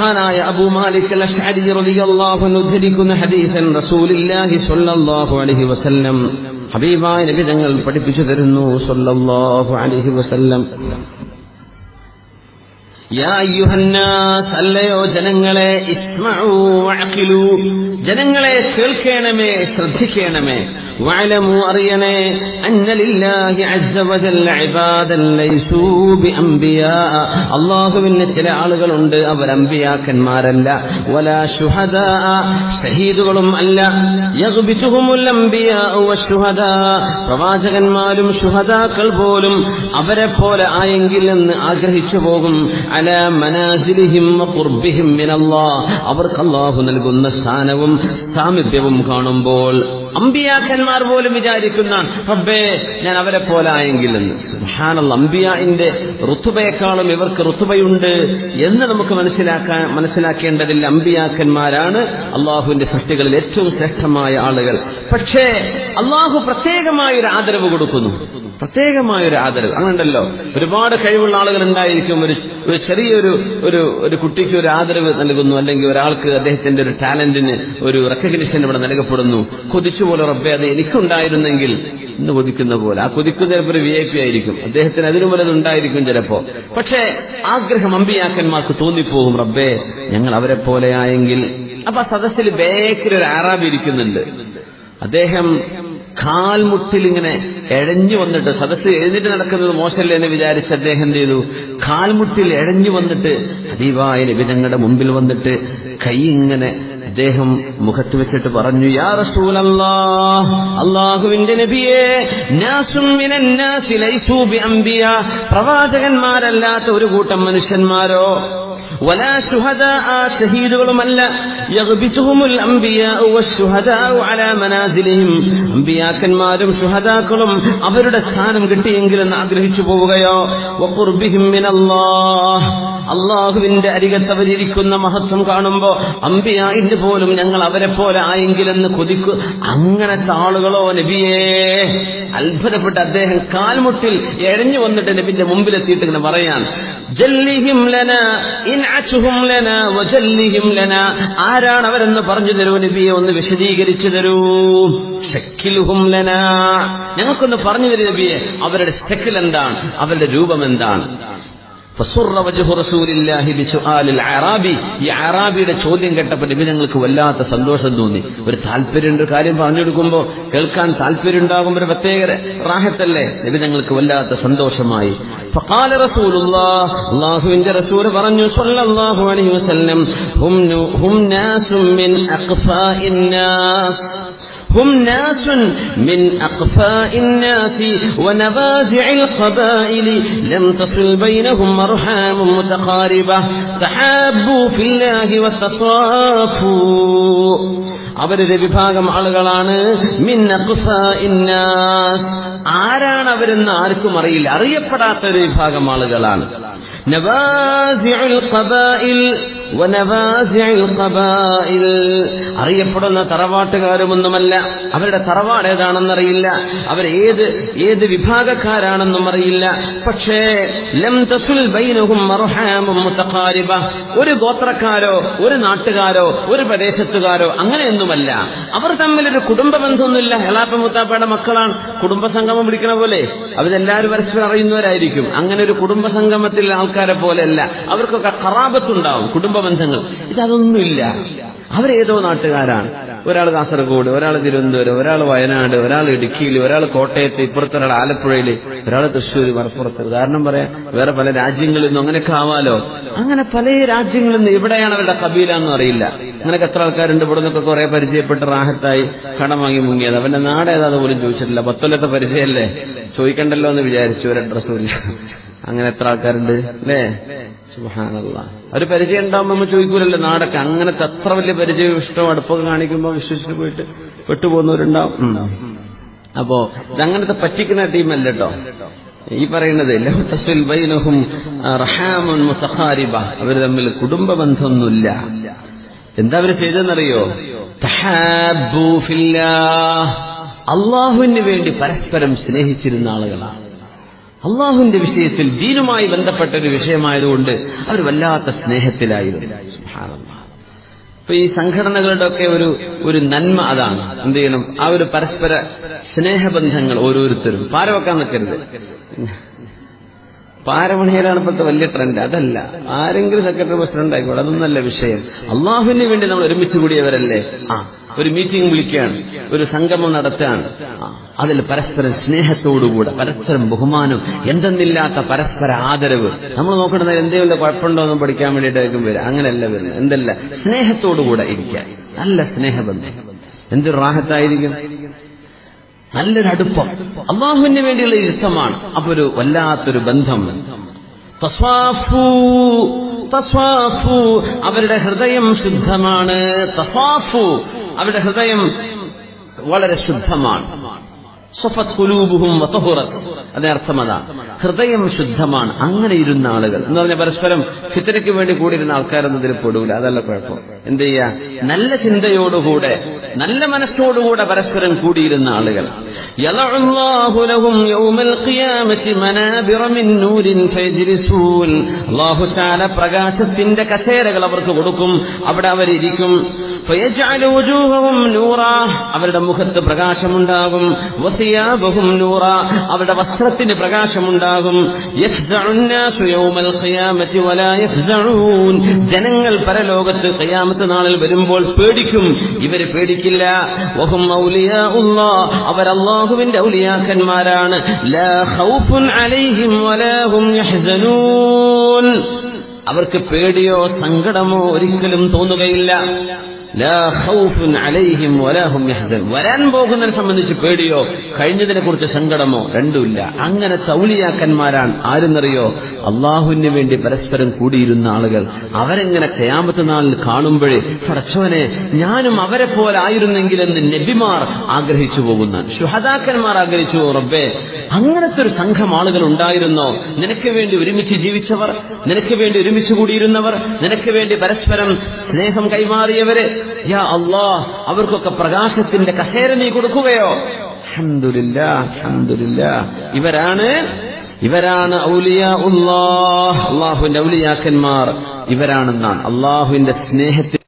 മഹാനായ അബൂ മാലിക് അൽ-അശ്അരി റളിയല്ലാഹു അൻഹു ഉദ്ധരിക്കുന്ന ഹദീസൻ റസൂലുള്ളാഹി സ്വല്ലല്ലാഹു അലൈഹി വസല്ലം ഹബീബായ നബി തങ്ങൾ പഠിപ്പിച്ചു തരുന്നു സ്വല്ലല്ലാഹു അലൈഹി വസല്ലം. യാ അയ്യുഹന്നാസ് അല്ലയോ ജനങ്ങളെ ഇസ്മഉ വഅഖിലു. ജനങ്ങളെ കേൾക്കണമേ ശ്രദ്ധിക്കണമേ. വഅലമു അറിയണേ അന്ന ലില്ലാഹി അസ്സ വജല്ല ഇബാദൻ ലൈസൂ ബിഅംബിയാ. അല്ലാഹുവിന് ചില ആളുകളുണ്ട് അവർ അമ്പിയാക്കന്മാരല്ല വലാ ശുഹദാ ഷഹീദുകളും അല്ല. യഗ്ബിതുഹുമുൽ അംബിയാ വശുഹദാ പ്രവാചകന്മാരും ശുഹദാക്കൾ പോലും അവരെ പോലെ ആയെങ്കിൽ എന്ന് ആഗ്രഹിച്ചു പോകും. അല മനാസിലിഹിം ഖുർബിഹിം മിനല്ലാ. അവർക്ക് അല്ലാഹു നൽകുന്ന സ്ഥാനവും സാമീപ്യവും കാണുമ്പോൾ അമ്പിയാക്കന്മാർ പോലും വിചാരിക്കുന്ന റബ്ബേ ഞാൻ അവരെ പോലെ ആയെങ്കിൽ എന്ന് സുബ്ഹാനല്ലാഹ് അമ്പിയാന്റെ ഋതുബയെക്കാളും ഇവർക്ക് ഋതുബയുണ്ട് എന്ന് നമുക്ക് മനസ്സിലാക്കാൻ മനസ്സിലാക്കേണ്ടതിൽ അമ്പിയാക്കന്മാരാണ് അള്ളാഹുവിന്റെ സൃഷ്ടികളിൽ ഏറ്റവും ശ്രേഷ്ഠമായ ആളുകൾ. പക്ഷേ അള്ളാഹു പ്രത്യേകമായ ഒരു ആദരവ് കൊടുക്കുന്നു. പ്രത്യേകമായ ഒരു ആദരവ്. അങ്ങനെയുണ്ടല്ലോ. ഒരുപാട് കഴിവുള്ള ആളുകൾ ഉണ്ടായിരിക്കും. ഒരു ഒരു ചെറിയൊരു ഒരു ഒരു കുട്ടിക്ക് ഒരു ആദരവ് നൽകുന്നു. അല്ലെങ്കിൽ ഒരാൾക്ക് അദ്ദേഹത്തിന്റെ ഒരു ടാലന്റിന് ഒരു റെക്കഗ്നിഷൻ ഇവിടെ നൽകപ്പെടുന്നു. കൊതിച്ചുപോലെ റബ്ബെ അത് എനിക്കുണ്ടായിരുന്നെങ്കിൽ ഇന്ന് കൊതിക്കുന്ന പോലെ. ആ കൊതിക്കുന്ന ചിലപ്പോൾ ഒരു വി ഐ പി ആയിരിക്കും. അദ്ദേഹത്തിന് അതിനു ഉണ്ടായിരിക്കും ചിലപ്പോ. പക്ഷേ ആഗ്രഹം അമ്പിയാക്കന്മാർക്ക് തോന്നിപ്പോകും. റബ്ബേ ഞങ്ങൾ അവരെ പോലെയായെങ്കിൽ അപ്പൊ ആ സദസ്സിൽ ബേക്കിൽ ഒരു ആറാബി ഇരിക്കുന്നുണ്ട്. അദ്ദേഹം കാൽമുട്ടിൽ ഇങ്ങനെ എഴഞ്ഞു വന്നിട്ട് സദസ്സ് എഴുന്നിട്ട് നടക്കുന്നത് മോശമല്ലേ എന്ന് വിചാരിച്ച് അദ്ദേഹം എന്ത് ചെയ്തു? കാൽമുട്ടിൽ എഴഞ്ഞു വന്നിട്ട് ഹബീബായ നബി മുമ്പിൽ വന്നിട്ട് കൈ ഇങ്ങനെ അദ്ദേഹം മുഖത്ത് വെച്ചിട്ട് പറഞ്ഞു യാ റസൂലല്ലാഹ് അള്ളാഹുവിന്റെ നബിയെ പ്രവാചകന്മാരല്ലാത്ത ഒരു കൂട്ടം മനുഷ്യന്മാരോ? ولا شهداء ഷഹീദുകളുമല്ല. യഗ്ബിസുഹുമുൽ അംബിയാഉ വശുഹദാഉ അലാ മനാസിലിഹിം. അംബിയാക്കന്മാരും ശുഹദാക്കളും അവരുടെ സ്ഥാനം കിട്ടിയെങ്കിലെന്ന് ആഗ്രഹിച്ചു പോവുകയോ. വഖുർബിഹിം മിനല്ലാഹ്. അള്ളാഹുവിന്റെ അരികത്ത് അവരിയ്ക്കുന്ന മഹത്വം കാണുമ്പോ അമ്പിയായിട്ട് പോലും ഞങ്ങൾ അവരെ പോലെ ആയെങ്കിലെന്ന് കൊതിക്കു. അങ്ങനത്തെ ആളുകളോ നബിയേ. അത്ഭുതപ്പെട്ട് അദ്ദേഹം കാൽമുട്ടിൽ എഴഞ്ഞു വന്നിട്ട് നബിന്റെ മുമ്പിലെത്തിയിട്ട് ഇങ്ങനെ പറയാൻ ആരാണ് അവരെന്ന് പറഞ്ഞു തരൂ നബിയെ? ഒന്ന് വിശദീകരിച്ചു തരൂ. ഞങ്ങൾക്കൊന്ന് പറഞ്ഞു തരൂ നബിയെ അവരുടെ ഷക്കിൽ എന്താണ്? അവരുടെ രൂപം എന്താണ്? ഈ അറാബിയുടെ ചോദ്യം കേട്ടപ്പോൾ ഞങ്ങൾക്ക് വല്ലാത്ത സന്തോഷം തോന്നി. ഒരു താല്പര്യമുണ്ട് കാര്യം പറഞ്ഞു കൊടുക്കുമ്പോൾ കേൾക്കാൻ താല്പര്യം ഉണ്ടാകും ഒരു പ്രത്യേക റാഹത്തല്ലേ? നിബിനങ്ങൾക്ക് വല്ലാത്ത സന്തോഷമായി. റസൂൽ പറഞ്ഞു സല്ലല്ലാഹു അലൈഹി വസല്ലം ഹും ഹും നാസും മിൻ هم ناس من أقفاء الناس ونبازع القبائل لم تصل بينهم أرحام متقاربة تحابوا في الله وتصافوا അവരുടെ വിഭാഗം ആളുകളാണ് മിൻ അഖ്ഫാഇൻ നാസ് ആരാണ് അവരെന്ന് ആർക്കും അറിയില്ല അറിയപ്പെടാത്ത ഒരു വിഭാഗം ആളുകളാണ് നവാസിഉൽ ഖബായിൽ വനവാസിഉൽ ഖബായിൽ അറിയപ്പെടുന്ന തറവാട്ടുകാരുമൊന്നുമല്ല. അവരുടെ തറവാട് ഏതാണെന്നറിയില്ല. അവർ ഏത് വിഭാഗക്കാരാണെന്നും അറിയില്ല. പക്ഷേ ലം തസുൽ ഒരു ഗോത്രക്കാരോ ഒരു നാട്ടുകാരോ ഒരു പ്രദേശത്തുകാരോ അങ്ങനെയൊന്നുമല്ല. അവർ തമ്മിൽ ഒരു കുടുംബ ബന്ധമൊന്നുമില്ല ഹെലാപ്പ മുത്താപ്പയുടെ മക്കളാണ്. കുടുംബ സംഗമം വിളിക്കണ പോലെ. അവരെല്ലാവരും പരസ്പരം അറിയുന്നവരായിരിക്കും. അങ്ങനെ ഒരു കുടുംബ സംഗമത്തിൽ ആൾക്കാരെ പോലെയല്ല അവർക്കൊക്കെ ഖറാബത്തുണ്ടാവും. കുടുംബ ബന്ധങ്ങൾ ഇതൊന്നുമില്ല അവരേതോ നാട്ടുകാരാണ്. ഒരാൾ കാസർഗോഡ് ഒരാൾ തിരുവനന്തപുരം ഒരാൾ വയനാട് ഒരാൾ ഇടുക്കിയിൽ ഒരാൾ കോട്ടയത്ത് ഇപ്പുറത്ത് ഒരാൾ ആലപ്പുഴയിൽ ഒരാൾ തൃശ്ശൂർ മലപ്പുറത്ത്. ഉദാഹരണം പറയാം വേറെ പല രാജ്യങ്ങളിൽ നിന്നും അങ്ങനെയൊക്കെ ആവാലോ? അങ്ങനെ പല രാജ്യങ്ങളിൽ നിന്ന് എവിടെയാണ് അവരുടെ കബീല എന്ന് അറിയില്ല. അങ്ങനെയൊക്കെ എത്ര ആൾക്കാരുണ്ട് ഇവിടെ നിന്നൊക്കെ കുറെ പരിചയപ്പെട്ട് റാഹത്തായി കടം വാങ്ങി മുങ്ങിയത്. അവന്റെ നാട് ഏതാതെ പോലും ചോദിച്ചിട്ടില്ല. പത്തൊല്ലത്തെ പരിചയമല്ലേ? ചോദിക്കണ്ടല്ലോ എന്ന് വിചാരിച്ചു. ഒരു അഡ്രസ്സുമില്ല അങ്ങനെ എത്ര ആൾക്കാരുണ്ട്? അല്ലേ സുഹാനല്ല ഒരു പരിചയം ഉണ്ടാവുമ്പോൾ നമ്മൾ ചോദിക്കൂലല്ലോ നാടൊക്കെ അങ്ങനത്തെ അത്ര വലിയ പരിചയം ഇഷ്ടം അടുപ്പൊക്കെ കാണിക്കുമ്പോൾ വിശ്വസിച്ച് പോയിട്ട് പെട്ടുപോകുന്നവരുണ്ടാവും. അപ്പോ ഇതങ്ങനത്തെ പറ്റിക്കുന്ന ടീമല്ല കേട്ടോ ഈ പറയുന്നത് അവർ തമ്മിൽ കുടുംബ ബന്ധമൊന്നുമില്ല. എന്താ അവർ ചെയ്തെന്നറിയോ. അള്ളാഹുവിന് വേണ്ടി പരസ്പരം സ്നേഹിച്ചിരുന്ന ആളുകളാണ്. അള്ളാഹുവിന്റെ വിഷയത്തിൽ ദീനുമായി ബന്ധപ്പെട്ട ഒരു വിഷയമായതുകൊണ്ട് അവർ വല്ലാത്ത സ്നേഹത്തിലായിരുന്നു. അപ്പൊ ഈ സംഘടനകളുടെ ഒക്കെ ഒരു ഒരു നന്മ അതാണ്. എന്ത് ചെയ്യണം? ആ ഒരു പരസ്പര സ്നേഹബന്ധങ്ങൾ ഓരോരുത്തരും. പാരവെക്കാൻ നിൽക്കരുത്. പാരമണിയിലാണ് ഇപ്പോഴത്തെ വലിയ ട്രെൻഡ് അതല്ല. ആരെങ്കിലും സെക്രട്ടറി പ്രസിഡന്റ് ആയിക്കോട്ടെ അതൊന്നല്ല വിഷയം. അള്ളാഹുവിന് വേണ്ടി നമ്മൾ ഒരുമിച്ച് കൂടിയവരല്ലേ? ആ. ഒരു മീറ്റിംഗ് വിളിക്കുകയാണ്. ഒരു സംഗമം നടത്തുകയാണ്. അതിൽ പരസ്പരം സ്നേഹത്തോടുകൂടെ പരസ്പരം ബഹുമാനം എന്തെന്നില്ലാത്ത പരസ്പര ആദരവ്. നമ്മൾ നോക്കുന്നത് എന്തെങ്കിലും കുഴപ്പമുണ്ടോ എന്ന് പഠിക്കാൻ വേണ്ടിയിട്ടായിരിക്കും വരും അങ്ങനെയല്ല വരുന്നത്. എന്തല്ല? സ്നേഹത്തോടുകൂടെ ഇരിക്കാൻ നല്ല സ്നേഹബന്ധം. എന്തൊരു റാഹത്തായിരിക്കും? നല്ലൊരു അടുപ്പം. അള്ളാഹുവിന് വേണ്ടിയുള്ള ഇഷ്ടമാണ് അപ്പൊ ഒരു വല്ലാത്തൊരു ബന്ധം. അവരുടെ ഹൃദയം ശുദ്ധമാണ്. തസ്വാഫു. അവരുടെ ഹൃദയം വളരെ ശുദ്ധമാണ്. സൊഫത് കുലൂബുഹും ഹൃദയം ശുദ്ധമാണ്. അങ്ങനെ ഇരുന്ന ആളുകൾ. എന്ന് പറഞ്ഞാൽ പരസ്പരം ഫിത്തരയ്ക്ക് വേണ്ടി കൂടിയിരുന്ന ആൾക്കാരൊന്നതിൽ പെടൂല. അതല്ല കുഴപ്പം. എന്ത് ചെയ്യ? നല്ല ചിന്തയോടുകൂടെ നല്ല മനസ്സോടുകൂടെ പരസ്പരം കൂടിയിരുന്ന ആളുകൾ. അള്ളാഹു പ്രകാശത്തിന്റെ കസേരകൾ അവർക്ക് കൊടുക്കും. അവിടെ അവരിയ്ക്കും അവരുടെ മുഖത്ത് പ്രകാശമുണ്ടാകും. വസിയാബഹും നൂറ. അവരുടെ വസ്ത്രത്തിന് പ്രകാശമുണ്ടാകും. ജനങ്ങൾ പരലോകത്ത് കയ്യാമത്ത് നാളിൽ വരുമ്പോൾ പേടിക്കും. ഇവർ പേടിക്കില്ല. വഹും അവരല്ലാഹുവിന്റെ ഔലിയാക്കന്മാരാണ്. അവർക്ക് പേടിയോ സങ്കടമോ ഒരിക്കലും തോന്നുകയില്ല. അലൈഹിം വരാൻ പോകുന്നതിനെ സംബന്ധിച്ച് പേടിയോ? കഴിഞ്ഞതിനെ കുറിച്ച് സങ്കടമോ? രണ്ടുമില്ല. അങ്ങനെ തൗലിയാക്കന്മാരാണ്. ആരെന്നറിയോ? അള്ളാഹുവിന് വേണ്ടി പരസ്പരം കൂടിയിരുന്ന ആളുകൾ. അവരെങ്ങനെ കയാമത്ത് നാളിൽ കാണുമ്പോഴേ പടച്ചവനെ ഞാനും അവരെ പോലെ ആയിരുന്നെങ്കിലെന്ന് നബിമാർ ആഗ്രഹിച്ചു പോകുന്ന ശുഹദാക്കന്മാർ ആഗ്രഹിച്ചു റബ്ബേ അങ്ങനത്തെ ഒരു സംഘം ആളുകൾ ഉണ്ടായിരുന്നോ? നിനക്ക് വേണ്ടി ഒരുമിച്ച് ജീവിച്ചവർ നിനക്ക് വേണ്ടി ഒരുമിച്ച് കൂടിയിരുന്നവർ നിനക്ക് വേണ്ടി പരസ്പരം സ്നേഹം കൈമാറിയവര് യാ അള്ളാ അവർക്കൊക്കെ പ്രകാശത്തിന്റെ കസേര നീ കൊടുക്കുകയോ? ഇവരാണ് ഇവരാണ് ഔലിയ ഉള്ളാഹ് അള്ളാഹുവിന്റെ ഔലിയാക്കന്മാർ. ഇവരാണെന്നാണ് അള്ളാഹുവിന്റെ സ്നേഹത്തിൽ